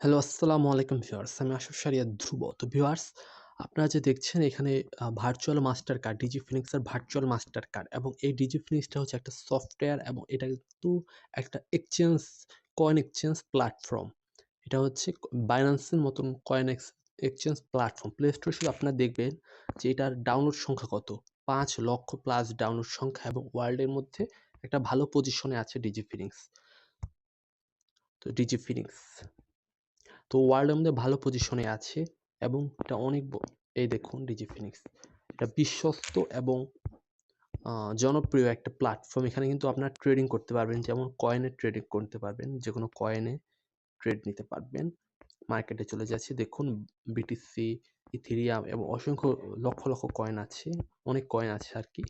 Hello আসসালামু আলাইকুম viewers আমি আশরাফ শারিয়া ধ্রুব। তো ভিউয়ার্স আপনারা যে দেখছেন এখানে ভার্চুয়াল মাস্টার কার্ড ডিজি ফিনিক্সের ভার্চুয়াল মাস্টার কার্ড এবং এই ডিজি ফিনিক্সটা হচ্ছে একটা সফটওয়্যার এবং এটা কিন্তু একটা এক্সচেঞ্জ কয়েন এক্সচেঞ্জ প্ল্যাটফর্ম এটা হচ্ছে বাইন্যান্সের মতন coin exchange platform play store শুধু আপনারা দেখবেন যে এটার ডাউনলোড সংখ্যা কত? পাঁচ লক্ষ প্লাস ডাউনলোড সংখ্যা এবং ওয়ার্ল্ডের মধ্যে একটা ভালো পজিশনে আছে ডিজি ফিনিক্স তো ডিজি ফিনিক্স তো ওয়ার্ল্ডের মধ্যে ভালো পজিশনে আছে এবং এটা অনেক এই দেখুন ডিজি ফিনিক্স এটা বিশ্বস্ত এবং জনপ্রিয় একটা প্ল্যাটফর্ম এখানে কিন্তু আপনার ট্রেডিং করতে পারবেন, যেমন কয়েনে ট্রেডিং করতে পারবেন যে কোনো কয়েনে ট্রেড নিতে পারবেন। মার্কেটে চলে যাচ্ছে। দেখুন বিটিসি ইথিরিয়াম এবং অসংখ্য লক্ষ লক্ষ কয়েন আছে, অনেক কয়েন আছে আর কি।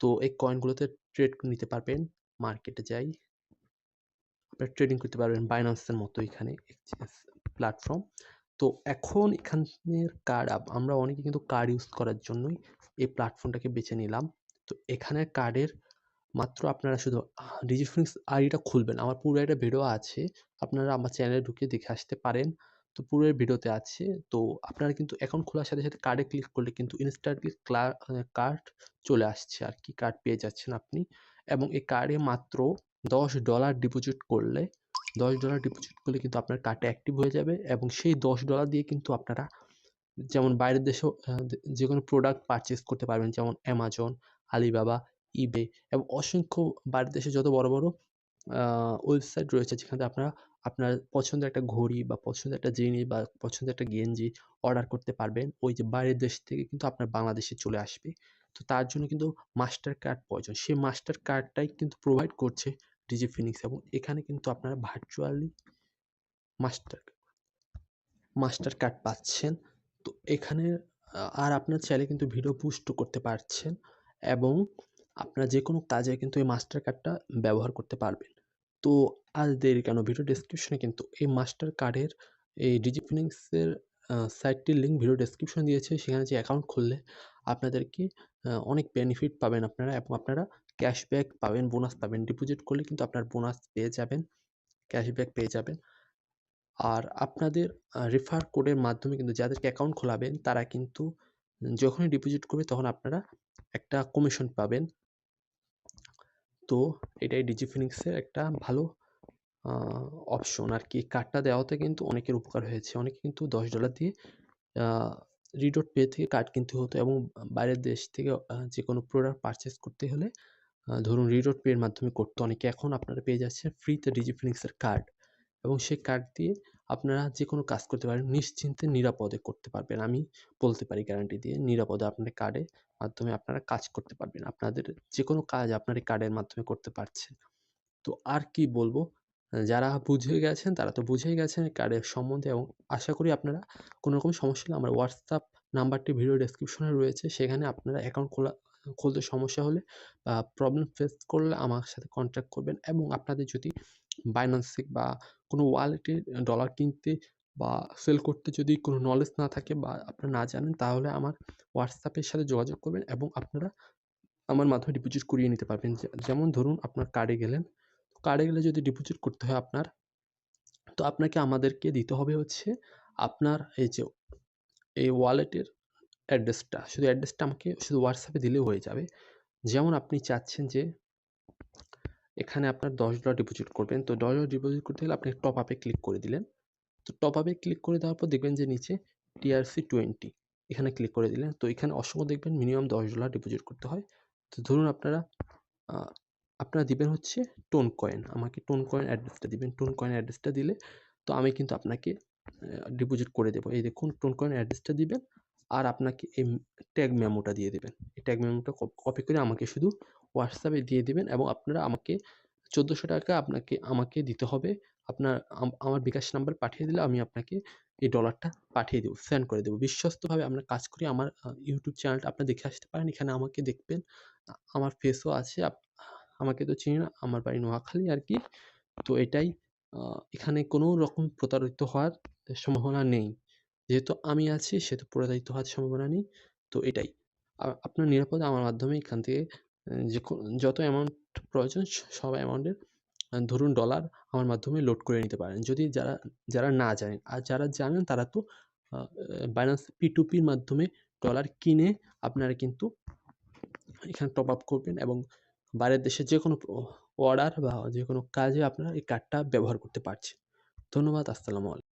তো এই কয়েনগুলোতে ট্রেড নিতে পারবেন মার্কেটে যাই। ট্রেডিং করতে পারবেন বাইন্যান্সের মতো এখানে প্ল্যাটফর্ম তো এখন এখানের কার্ড আমরা অনেকে কিন্তু কার্ড ইউজ করার জন্যই এই প্ল্যাটফর্মটাকে বেছে নিলাম। তো এখানের কার্ডের মাত্র আপনারা শুধু ডিজিফিনিক্স আইডিটা খুলবেন। আমার পুরো একটা ভিডিও আছে, আপনারা আমার চ্যানেলে ঢুকে দেখে আসতে পারেন। তো পুরো ভিডিওতে আছে। তো আপনারা কিন্তু অ্যাকাউন্ট খোলার সাথে সাথে কার্ডে ক্লিক করলে কিন্তু ইনস্ট্যান্টলি কার্ড চলে আসছে আর কি। কার্ড পেয়ে যাচ্ছেন আপনি। এবং এই কার্ডে মাত্র দশ ডলার ডিপোজিট করলে দশ ডলার ডিপোজিট করলে কিন্তু আপনার কার্ডটা অ্যাক্টিভ হয়ে যাবে এবং সেই দশ ডলার দিয়ে কিন্তু আপনারা যেমন বাইরের দেশেও যে কোনো প্রোডাক্ট পারচেস করতে পারবেন, যেমন অ্যামাজন আলিবাবা ইবে এবং অসংখ্য বাইরের দেশে যত বড় বড় ওয়েবসাইট রয়েছে যেখানে আপনারা আপনার পছন্দের একটা ঘড়ি বা পছন্দের একটা জিনিস বা পছন্দের একটা গেঞ্জি অর্ডার করতে পারবেন। ওই যে বাইরের দেশ থেকে কিন্তু আপনার বাংলাদেশে চলে আসবে। তো তার জন্য কিন্তু মাস্টার কার্ড প্রয়োজন। সেই মাস্টার কার্ডটাই কিন্তু প্রোভাইড করছে ডিজি ফিনিক্স এবং এখানে কিন্তু আপনারা ভার্চুয়ালি মাস্টার মাস্টার কার্ড পাচ্ছেন। তো এখানে আর আপনার চাইলে কিন্তু ভিডিও বুস্ট করতে পারছেন এবং আপনারা যে কোনো কাজে কিন্তু এই মাস্টার কার্ডটা ব্যবহার করতে পারবেন। তো আজ দেরি কেন? ভিডিও ডেসক্রিপশনে কিন্তু এই মাস্টার কার্ডের এই ডিজিফিনিক্সের সাইটটির লিঙ্ক ভিডিও ডেসক্রিপশন দিয়েছে। সেখানে যে অ্যাকাউন্ট খুললে আপনাদেরকে অনেক বেনিফিট পাবেন আপনারা এবং আপনারা ক্যাশব্যাক পাবেন বোনাস পাবেন। ডিপোজিট করলে কিন্তু আপনার বোনাস পেয়ে যাবেন ক্যাশব্যাক পেয়ে যাবেন। আর আপনাদের রেফার কোডের মাধ্যমে কিন্তু যাদেরকে অ্যাকাউন্ট খোলাবেন, তারা কিন্তু যখনই ডিপোজিট করবে তখন আপনারা একটা কমিশন পাবেন। তো এটাই ডিজিফিনিক্সের একটা ভালো অপশন আর কি কার্ডটা দেওয়াতে কিন্তু অনেকের উপকার হয়েছে। অনেকে কিন্তু দশ ডলার দিয়ে রিডোট পে থেকে কার্ড কিনতে হতো এবং বাইরের দেশ থেকে যে কোনো প্রোডাক্ট পারচেস করতে হলে ধরুন রিডোট পের মাধ্যমে করতো। অনেকে এখন আপনারা পেয়ে যাচ্ছেন ফ্রিতে ডিজিফিনিক্সের কার্ড এবং সেই কার্ড দিয়ে আপনারা যে কোনো কাজ করতে পারেন, নিশ্চিন্তে, নিরাপদে করতে পারবেন। আমি বলতে পারি গ্যারান্টি দিয়ে নিরাপদে আপনার কার্ডের মাধ্যমে আপনারা কাজ করতে পারবেন। আপনাদের যে কোনো কাজ আপনার এই কার্ডের মাধ্যমে করতে পারছেন। তো আর কি বলব? যারা বুঝে গেছেন, তারা তো বুঝেই গেছেন কার্ডের সম্বন্ধে এবং আশা করি আপনারা কোনো রকম সমস্যা হলে আমার হোয়াটসঅ্যাপ নাম্বারটি ভিডিও ডেসক্রিপশনে রয়েছে। সেখানে আপনারা অ্যাকাউন্ট খোলা, খুলতে সমস্যা হলে বা প্রবলেম ফেস করলে আমার সাথে কন্ট্যাক্ট করবেন এবং আপনাদের যদি বাইন্যান্সে বা কোনো ওয়ালেটে ডলার কিনতে বা সেল করতে যদি কোনো নলেজ না থাকে বা আপনারা না জানেন, তাহলে আমার হোয়াটসঅ্যাপের সাথে যোগাযোগ করবেন এবং আপনারা আমার মাধ্যমে ডিপোজিট করিয়ে নিতে পারবেন। যেমন ধরুন আপনার কার্ডে গেলেন কার্ডে গেলে যদি ডিপোজিট করতে হয় আপনার, তো আপনাকে আমাদেরকে দিতে হবে হচ্ছে আপনার এই যে, এই ওয়ালেটের অ্যাড্রেসটা শুধু অ্যাড্রেসটা আমাকে শুধু হোয়াটসঅ্যাপে দিলেও হয়ে যাবে। যেমন আপনি চাচ্ছেন যে, এখানে আপনার দশ ডলার ডিপোজিট করবেন। তো দশ ডলার ডিপোজিট করতে গেলে আপনি টপ আপে ক্লিক করে দিলেন। তো টপ আপে ক্লিক করে দেওয়ার পর দেখবেন যে নিচে টিআরসি টোয়েন্টি এখানে ক্লিক করে দিলেন। তো এখানে অসংখ্য দেখবেন মিনিমাম দশ ডলার ডিপোজিট করতে হয়। তো ধরুন আপনারা আপনারা দিবেন হচ্ছে টোন কয়েন আমাকে টোন কয়েন অ্যাড্রেসটা দিবেন। টোন কয়েন অ্যাড্রেসটা দিলে তো আমি কিন্তু আপনাকে ডিপোজিট করে দেবো। এই দেখুন টোন কয়েন অ্যাড্রেসটা দিবেন আর আপনাকে এই ট্যাগ মেমোটা দিয়ে দেবেন। এই ট্যাগ মেমোটা কপি করে আমাকে শুধু হোয়াটসঅ্যাপে দিয়ে দেবেন এবং আপনারা আমাকে চোদ্দোশো টাকা আপনাকে, আমাকে দিতে হবে। আপনার আমার বিকাশ নাম্বার পাঠিয়ে দিলে আমি আপনাকে এই ডলারটা পাঠিয়ে দেবো সেন্ড করে দেবো। বিশ্বস্তভাবে আমরা কাজ করি। আমার ইউটিউব চ্যানেলটা আপনি দেখে আসতে পারেন। এখানে আমাকে দেখবেন আমার ফেসও আছে। আমাকে তো চিনি না, আমার বাড়ি নোয়াখালী আর কি তো এটাই এখানে কোনো রকম প্রতারিত হওয়ার সম্ভাবনা নেই যেহেতু আমি আছি, সেহেতু প্রতারিত হওয়ার সম্ভাবনা নেই তো এটাই আপনার নিরাপদে আমার মাধ্যমে এখান থেকে যে যত অ্যামাউন্ট প্রয়োজন সব অ্যামাউন্টের ধরুন ডলার আমার মাধ্যমে লোড করে নিতে পারেন। যদি যারা যারা না জানেন। আর যারা জানেন তারা তো, আ Binance P2P র মাধ্যমে ডলার কিনে আপনারা কিন্তু এখানে টপ আপ করবেন এবং বাইরের দেশে যে কোনো অর্ডার বা যে কোনো কাজে আপনারা এই কার্ডটা ব্যবহার করতে পারছেন। ধন্যবাদ। আসসালামু আলাইকুম।